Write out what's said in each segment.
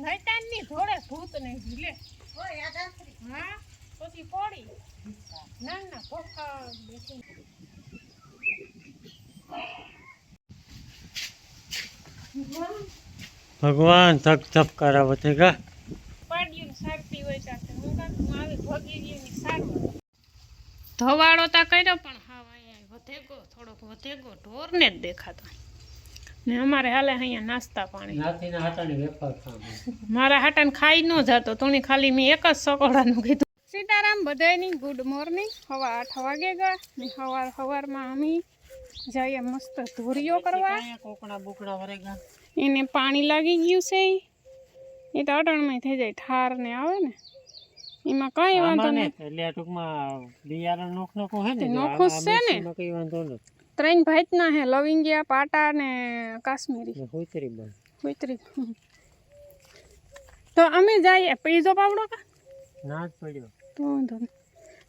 નૈતાનની જોડે ભૂત ને ઝીલે. હા પછી પડી ના ના પપ્પા બેસી ભગવાન ધક ધક કરાવો છે કા પાડ્યું સારતી હોય સાથે હું આવી ભગી ગઈ ધવાડો તા કર્યો પણ હા અહીંયા વધેગો થોડોક વધેગો ઢોરને જ દેખાતો. ને અમારે હાલે અહીંયા નાસ્તા પાણી. નાથી ના હાટાની વેપાર ખાવા મારા હાટાને ખાઈ ન જતો તોણી ખાલી મેં એક જ સકોડાનું કીધું. સીતારામ બધાયની ગુડ મોર્નિંગ હવા આઠ વાગે ગયા ને સવાર સવારમાં અમે જઈએ મસ્ત ધોરીઓ કરવા. કોકણા બુકડા વરેગા એને પાણી લાગી ગયું છે. ઈ. એ તો અટણમાં થઈ જાય ઠાર ને આવે ને. એમાં કઈ વાંધો નહીં એટલે આ ટૂંકમાં બિયારણ નોખ નોખું હે ને તે જો આ- નોખું આ જ છે ને. મિક્સીમાં કઈ વાંધો નથી. ત્રણ ભાઈતના હે લવિંગિયા પાટા ને કાશ્મીરી. હોઈતરી બંધ ઉતરી તો અમે જઈએ. પીઝો પાવડો કા? ના જ પડ્યો. તો વાંધો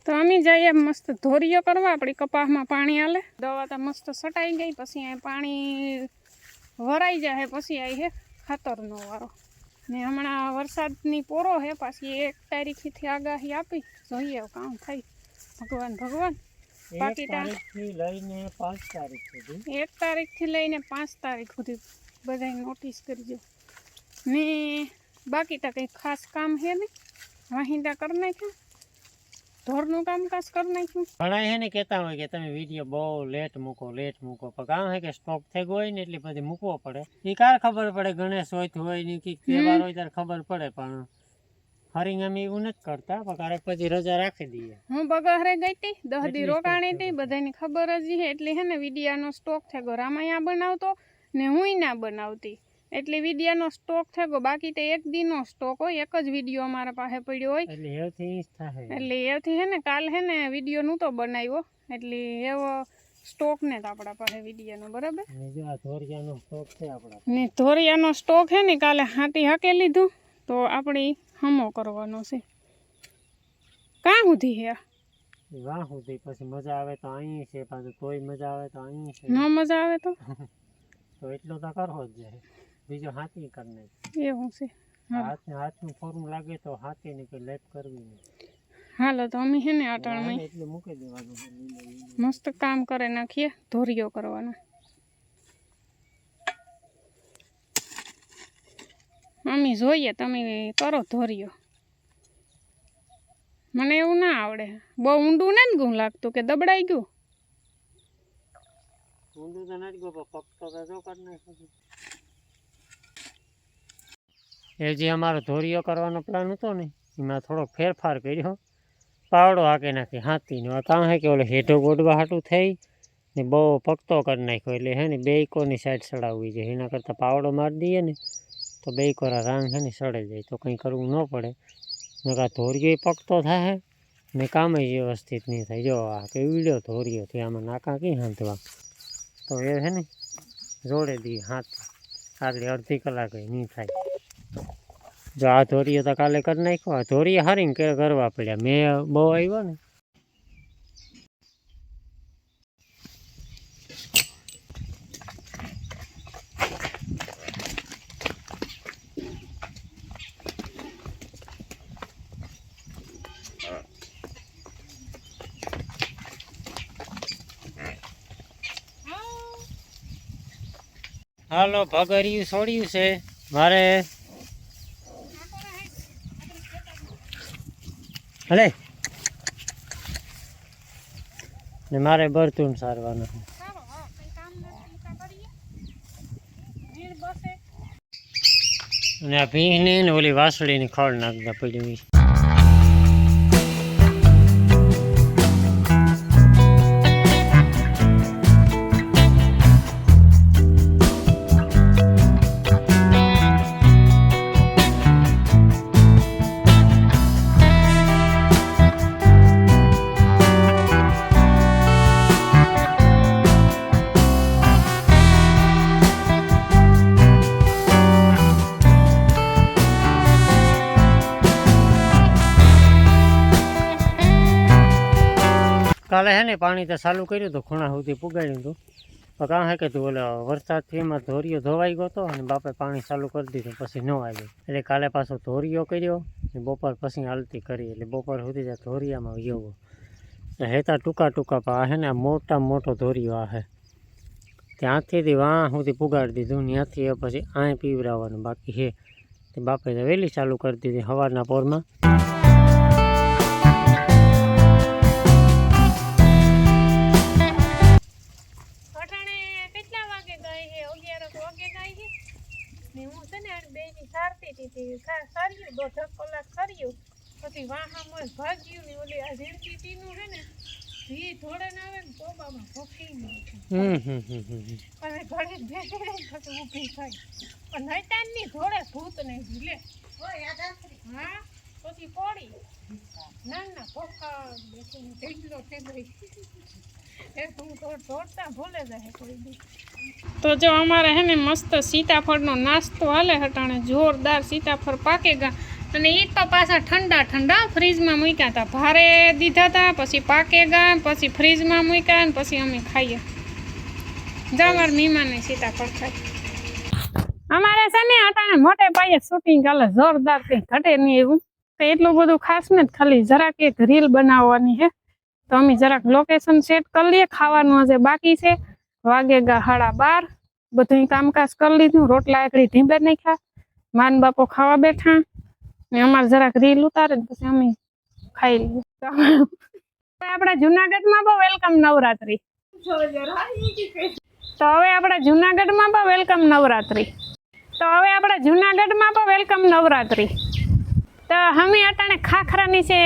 તો અમે જઈએ મસ્ત ધોરીઓ કરવા. આપણી કપાસમાં પાણી આલે દવા તો મસ્ત સટાઈ ગઈ. પછી અહીં પાણી વરાઈ જાય પછી આવી હે ખાતરનો વારો. ને હમણાં વરસાદની પોરો હે પાછી એક તારીખથી આગાહી આપી. જોઈએ કામ થાય. ભગવાન ભગવાન. એક થી લઈને પાંચ તારીખ સુધી. એક તારીખથી લઈને પાંચ તારીખ સુધી બધાય નોટિસ કરજો ને બાકી તો કંઈ ખાસ કામ હે ને વાહિંદા કરી નાખ્યા? ઢોરનું કામકાજ કરી નાખ્યું? ઘણા હે ને કહેતા હોય કે તમે વીડિયો બહુ લેટ મૂકો લેટ મૂકો. પણ કામ હે કે સ્ટોક થઈ ગયો હોય ને એટલે પછી મૂકવો પડે. એ કાર ખબર પડે ગણેશ હોય તો હોય ને કે તહેવાર હોય ત્યારે ખબર પડે પણ હરિંગ એવું નથી કરતા પણ પછી રજા રાખી દઈએ. હું પગારે ગઈ હતી દહ દી રોકાણી હતી બધાની ખબર જ છે એટલે હે ને વિડિયાનો સ્ટોક થઈ ગયો રામાયા બનાવતો ને હુંય ના બનાવતી. એટલે વિડિયાનો સ્ટોક થયો બાકી તો એક દીનો સ્ટોક હોય એક જ વીડિયો અમારા પાસે પડ્યો હોય. એટલે એવથી એટલે એથી હે ને કાલ હે ને વીડિયો નહોતો બનાવ્યો એટલે એવો સ્ટોક ને આપણા પાસે વિડિયાનો બરાબર? ને જો આ ધોરિયાનો સ્ટોક છે આપણા ને ધોરિયાનો સ્ટોક હે ને કાલે હાથી હાકે લીધું તો આપણે હમો કરવાનો છે કાં સુધી હે આ? વાહ સુધી પછી મજા આવે તો અહીં છે પાછું તોય મજા આવે તો અહીં છે ન મજા આવે તો તો એટલો તો કરવો જ જાય બીજો હાથી કરી નાખ એવું છે હા હાથ હાથનું ફોર્મ લાગે તો હાથી ને કઈ લેપ કરવી નહીં હાલો તો અમે હે ને અટાણમાં હાલે એટલે મૂકી દેવાનું છે લીલો લીલો. મસ્ત કામ કરે નાખીએ ધોરિયો કરવાનો મમ્મી જોઈએ તમે કરો ધોર્યો. મને એવું ના આવડે. બહુ ઊંડું ને ગું લાગતું કે દબડાઈ ગયું? ઊંધું તો નથી ગયો પણ તો કરી નાખ્યો એ જે અમારો ધોરિયો કરવાનો પ્લાન હતો ને એમાં થોડો ફેરફાર કર્યો. પાવડો હાકી નાખી હાથીનો કામ હે કે ઓલે હેઠો ગોડવા હાટું થઈ ને બહુ પકતો કરી નાખ્યો. એટલે હે ને બે કોની સાઈડ સડાવવી જોઈએ એના કરતાં પાવડો મારી દઈએ ને તો બે કોરા રાંગ છે ને સડે જાય તો કંઈ કરવું ન પડે. નકા ધોરિયો પકતો થાય ને કામ વ્યવસ્થિત નહીં થાય. જો, આ કેવડ્યો ધોરિયો થી આમાં નાકા કઈ હાંધવા? તો એ છે ને જોડે દી હાથ. આગળ અડધી કલાક નહીં થાય. જો આ ધોરીઓ તો કાલે કરી નાખ્યો. આ ધોરીએ હરીને કે કરવા પડ્યા. મેં બહુ આવ્યો ને. હાલો, ભગરિયું છોડ્યું છે. મારે હલે ને મારે બરતું સારવાનું છે. અને આ ભીંને ને ઓલી વાસળીની ખળ નાખતા પડ્યું કાલે હે ને પાણી તો ચાલુ કર્યું હતું ખૂણા સુધી પુગાડ્યું હતું. પણ કાં હે કે તું ઓલો વરસાદથી એમાં ધોરિયો ધોવાઈ ગયો હતો અને બાપે પાણી ચાલુ કરી દીધું પછી ન આવ્યું. એટલે કાલે પાછો ધોરિયો કર્યો ને બપોર પછી હાલતી કરી. એટલે બપોર સુધી ત્યાં ધોરિયામાં ગયો. હેતા ટૂંકા ટૂંકા પા હે ને મોટા મોટો ધોરિયો આ હે. ત્યાંથી વાં સુધી પુગાડી દીધું ત્યાંથી પછી આય પીવરાવવાનું બાકી હે. તે બાપે તો વહેલી ચાલુ કરી દીધી સવારના પોરમાં. સારતી હતી તે સા- સાર્યું દોઢ કલાક કર્યું પછી વાહામાં ભાગ્યું ને ઓલી આ ઝીણકી ટીનું છે ને ઘી થોડે ને આવે ને હમ હમ હમ. અને ઘરે બેઠી રહી પછી ઊભી થાય. પણ નૈતાનની જોડે ભૂત નહીં લે. હા પછી પડી ના ના પપ્પા બેસીને થઈ ગઈ એ તું જો અમારે હે ને મસ્ત સીતાફળનો નાસ્તો હાલે હટાણે, જોરદાર સીતાફળ પાકેગા અને એ તો પાછા ઠંડા ઠંડા ફ્રીજમાં મૂક્યા હતા ભારે દીધા હતા પછી પાકેગા પછી ફ્રીજમાં મૂક્યા ને પછી અમે ખાઈએ. જા મારા મહેમાનને સીતાફળ ખાય અમારે છે ને અટાણે મોટે પાયે શૂટિંગ ચાલે જોરદાર કંઈ ઘટે નહીં એવું. તો એટલું બધું ખાસ ને ખાલી જરાક એક રીલ બનાવવાની છે તો અમે જરાક લોકેશન સેટ કરી લઈએ, ખાવાનું આજે બાકી છે. વાગે ગા સાડા બાર બધું કામકાજ કરી લીધું, રોટલા એકડી ઢીંબે નાખ્યા, માન બાપો ખાવા બેઠા, ને અમારે જરાક રીલ ઉતારે પછી અમે ખાઈ લઈએ. આપણા જુનાગઢમાં બહુ વેલકમ નવરાત્રી. તો હવે આપણા જુનાગઢમાં પણ વેલકમ નવરાત્રી. તો હવે આપણા જુનાગઢમાં પણ વેલકમ નવરાત્રી. તો અમે અટાણે ખાખરાની છે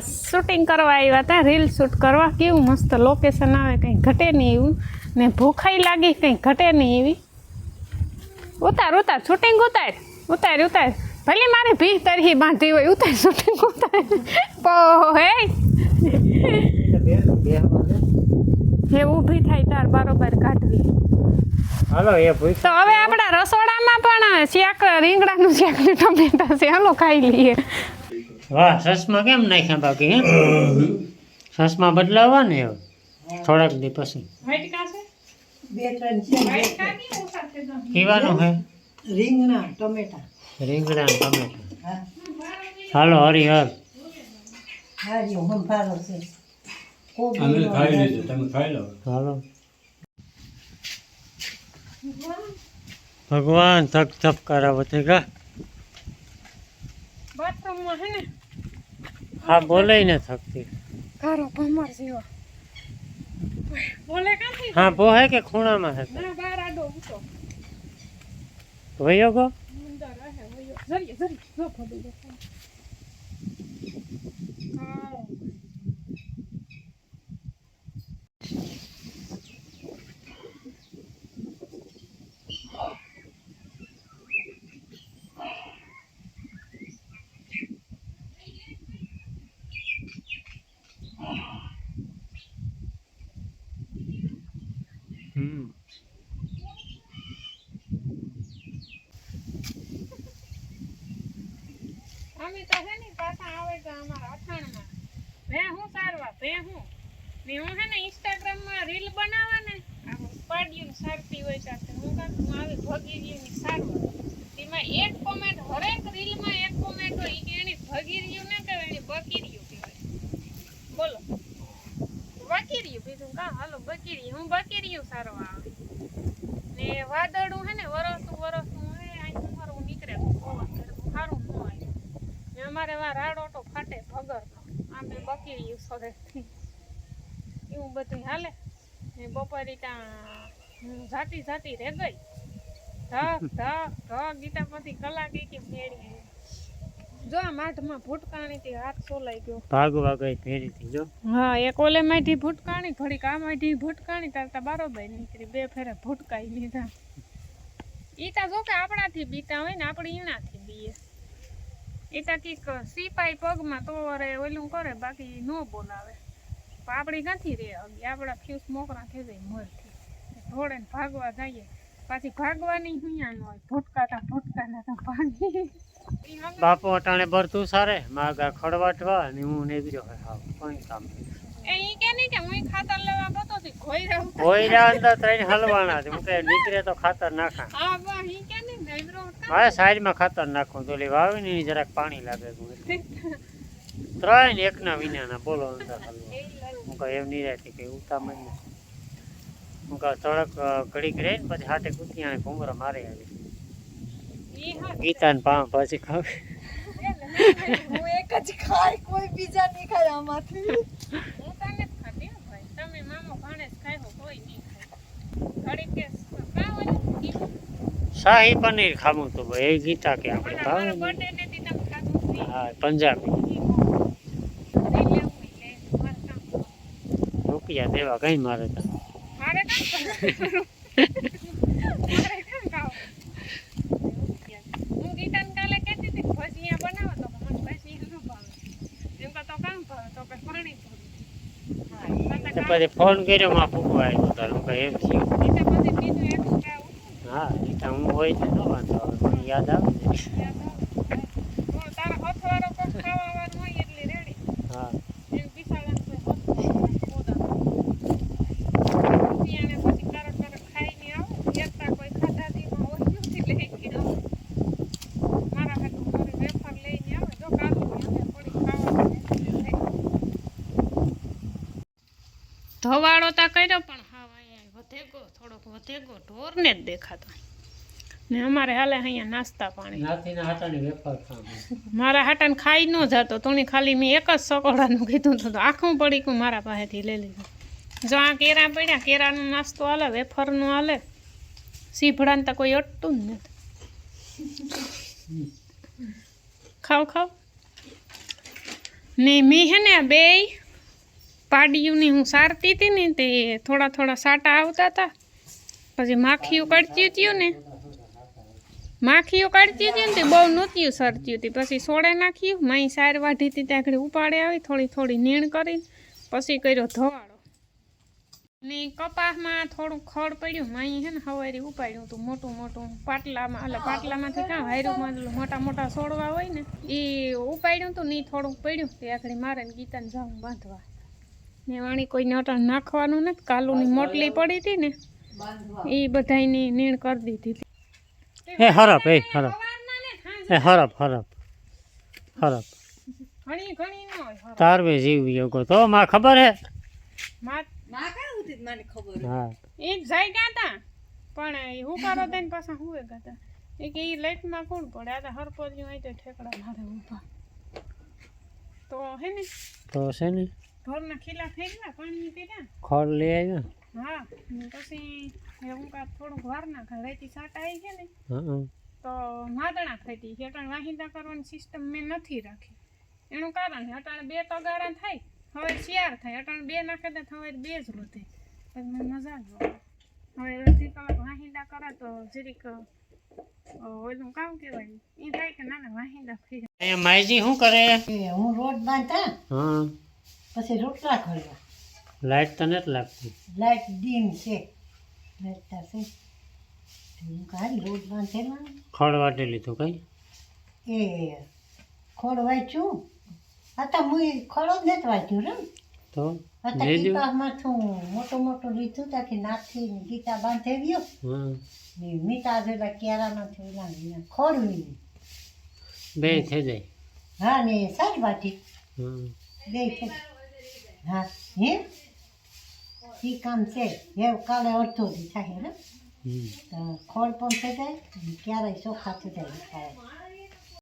શૂટિંગ કરવા આવ્યા હતા રીલ શૂટ કરવા કેવું મસ્ત લોકેશન આવે કંઈ ઘટે નહીં એવું. ને ભૂખાઈ લાગી કંઈ ઘટે નહીં એવી. ઉતાર ઉતાર શૂટિંગ ઉતાર. ઉતાર ઉતાર. ભલે મારે ભી તરહી બાંધી હોય ઉતાર શૂટિંગ ઉતાર. પો હે. એ ઊભી થાય તાર બારોબાર કાઢવી. હાલો એ ભૂખ તો હવે આપણા રસોડામાં પણ શાક રીંગણાનું શાક ને ટમેટા છે. હાલો ખાઈ લઈએ. વાહ સસમાં કેમ નાખ્યા બાકી હે? સસમાં બદલાવવા ને હવે થોડાક દી પછી. બે છે હે? રીંગણા ટમેટા. રીંગણા ટમેટા. હા. હાલો હરિહર હારી સંભારો છે. અમે ખાઈ લીધું તમે ખાઈ લો. હાલો. ભગવાન થક થપ કરાવો તે કા બાથરૂમમાં હે ને? હા બોલે ને થકતી કારો ભમર જેવો. બોલે કાંથી? હા બોહે કે ખૂણામાં હે? ના બાર આડો ઊંચો વયો ગો? વયો. જરીએ જરીએ. જો ફોડી દે હા હમ અમે તો છે ને પાછા આવે તો અમારા અઠાણમાં. મેં હું સારવા? તે હું? હું ને ઇન્સ્ટાગ્રામમાં રીલ બનાવવા ને પાડ્યું સારતી હોય સાથે હું કાંક હું આવી એમાં એક કોમેન્ટ હરેક રીલમાં એક કોમેન્ટ હોય ઈ કે એની ભગીરીયું ના કહેવાય એની બકીરીયું કહેવાય બોલો બકીરીયું બીજું કા હાલો બકીરી હું બકીરીયું સારવા આવે ને વાદળું હે ને વરસતું વરસતું હે અહીં મારું નીકળે પવન એટલે સારું ન હોય ને અમારે વા રાડો તો ફાટે ભગરનો આમ બે બકીરી સરે એવું બધું હાલે ને બપોરે ત્યાં જાતી જાતી રે ગઈ. ધક ધક ધક ગીતા પછી કલાક એક મેળી જો આ માઠમાં ભૂટકાણી થી હાથ સોલાઈ ગયો. ભાગવા ગઈ ફેરી થી જો. હા એક ઓલે માઠી ભૂટકાણી ઘડીક આ માઠી ભૂટકાણી તારતા બારોબાર નીકળી બે ફેરે ભૂટકાઈ લીધા. ઈતા જો કે આપણાથી બીતા હોય ને આપણે ઈનાથી બીએ. ઈતાથી સિપાઈ પગમાં તો રે ઓલું કરે બાકી નો બોલાવે. પણ આપણી ક્યાંથી રે આપણા ફ્યુઝ મોકરા થઈ જાય મોરથી. ને ભાગવા જઈએ. પાછી ભાગવાની હુંયા ન હોય. ભૂટકાતા ભૂટકાતા તો ભાગી. બાપુ અટાણે ભરતું સારે માગા ખડવાટવા ને હું ને બીજો હા કોઈ કામ નહીં. એ ઈ કે નહીં કે હું ખાતર લેવા ગતો હતી ખોઈ રહું અંદર ત્રણ હલવાના છે. હું કે નીકળે તો ખાતર નાખા. હા બા ઈ કે નહીં નવરો હવે સાઈડમાં ખાતર નાખું. તો લે વાવી ને જરાક પાણી લાગે. ત્રણ એકના વિનાના બોલો અંદર હલવા. હું કહું એમ ઉતામળ નહીં હું કહું થોડોક અ, ઘડીક રહે ને પછી હાથે કૂતિયાને ઘૂમરા મારે આવી. ઈ હા. ગીતાને પામ પછી ખાવે હું એક જ ખાય કોઈ બીજા નહીં ખાય આમાંથી. હું તને જ ખાતી હો ભાઈ. તમે મામો ભાણેજ ખાયો કોઈ નહીં ખાય. ઘડી કે કાં ઓલું કીધું શાહી પનીર ખાવું તો ભાઈ એ ગીતા કે આપણે ઓલા ભાવે મારા ને. birthday ને દી તમે ખાધું જ નહીં. હા પંજાબી. નહીં લેવું હોય લે, મારે કામ. કરવું. રૂપિયા દેવા કઈ મારે તો. પછી ફોન કર્યો માં ફૂકવા આવ્યો તાર કહું એમ થયું. હા એ હું હોય તો યાદ આવે ને. યાદ આવે. હું તારા હથવારો કોક ખાવાવાળું હોય એટલે રેડી હા એમ બિસાડાને કોઈ હથવારો પોતા. રૂપિયાને પછી કારક કારક ખાઈને આવો. યત્રા કોઈ ખાધાથીમાં હોય નથી લઈને આવો. મારા હાટુ મારી વેફર લઈને આવે. જો કાલુની અંદર થોડી ખાવાની ધવાડો તા કર્યો પણ હા અહીંયા વધેગો થોડોક વધેગો ઢોરને જ દેખાતો. ને અમારે હાલે અહીંયા નાસ્તા પાણી. મારા હાટાને ખાઈ ન જતો તોણી ખાલી મેં એક જ સકોડાનું કીધું તો આખું ગયું મારા પાસેથી લઈ લીધું. જો આ કેરા પડ્યા કેરાનો નાસ્તો હાલે વેફરનો હાલે. સીભડાને તો કોઈ અટતું જ નથી. ખાવ ખાવ. ને મેં હે ને બે પાડીયુંની હું સારતી હતી ને તે થોડા થોડા સાટા આવતા હતા. પછી માખીઓ કાઢતી હતી ને. માખીઓ કાઢતી હતી ને તે બહુ નહોતી સરતી હતી. પછી સોડે નાખ્યું માઈ સાર વાઢી હતી, ત્યાં આગળ ઉપાડે આવી, થોડી થોડી નીણ કરી પછી કર્યો ધોવાળો. ને કપાસમાં થોડું ખડ પડ્યું, માઈ હે ને હવારી ઉપાડ્યું હતું, મોટું મોટું પાટલામાં, એટલે પાટલામાંથી કાં હાયરુમાં મોટા મોટા છોડવા હોય ને એ ઉપાડ્યું હતું ને થોડુંક પડ્યું, તે આગળ મારે ગીતાને જાઉં બાંધવા. ને વાણી કોઈને અટાણ નાખવાનું નથી. કાલુની મોટલી પડી હતી ને એ બધાયની નીણ કરી દીધી હતી. એ હરપ એ હરપ. એ હરપ હરપ. હરપ. તારવે જીવ યોગો તો માં ખબર હે? માં માં કઈ મને ખબર હા. એ જાય ગયા તા? પણ એ હું કરો તેને પાછા હુએ ગયા તા એ કે એ લાઈટમાં કોણ પડે? આ તો હરપોલિયું હોય તો ઠેકડા મારે ઊભા. તો હે ને? તો છે ને? ઢોરના ખીલા થઈ ગયા પાણી પીધા ખોળ લઈ આવ્યો? હા પછી એવું કા થોડુંક વાર ના રાઈતી સાટા આવી ગયા ને તો માદણા થતી હેઠળ વાહિંદા કરવાની સિસ્ટમ મેં નથી રાખી. એનું કારણ છે અટાણે બે તગારા થાય હવે શિયાર થાય. અટાણે બે નાખે તો હવે બે જ રોતે પછી મને મજા જ હવે અડધી કલાક વાહિંદા કરે તો જરીક ઓલું કામ કહેવાય એ થાય કે ના ના વાહિંદા થઈ જાય. અહીંયા શું કરે? હું રોડ બાંધતા? હા. પછી રોટલા ખોલવા લાઈટ તો નથી લાગતી. લાઈટ ડીમ છે. લાઈટ તા છે તો હું કાઢી રોડ બાંધેલા ખોળ વાટી લીધું કઈ? એ ખોડ વાંચ્યું. હતા હું ખોડો જ નથી વાંચ્યું રે. તો મોટું મોટું લીધું ત્યાંથી નાથી ને ગીતા બાંધેવ્યો હા. ને મીઠા જેલા થયેલા ને ખોડવી બે થઈ જાય. હા ને સાજ બાટી બે થઈ હા હે? એ કામ છે. એ કાલે અડધો દી થાય ને? ખોડ પણ થઈ જાય ક્યારેય ચોખ્ખા થઈ જાય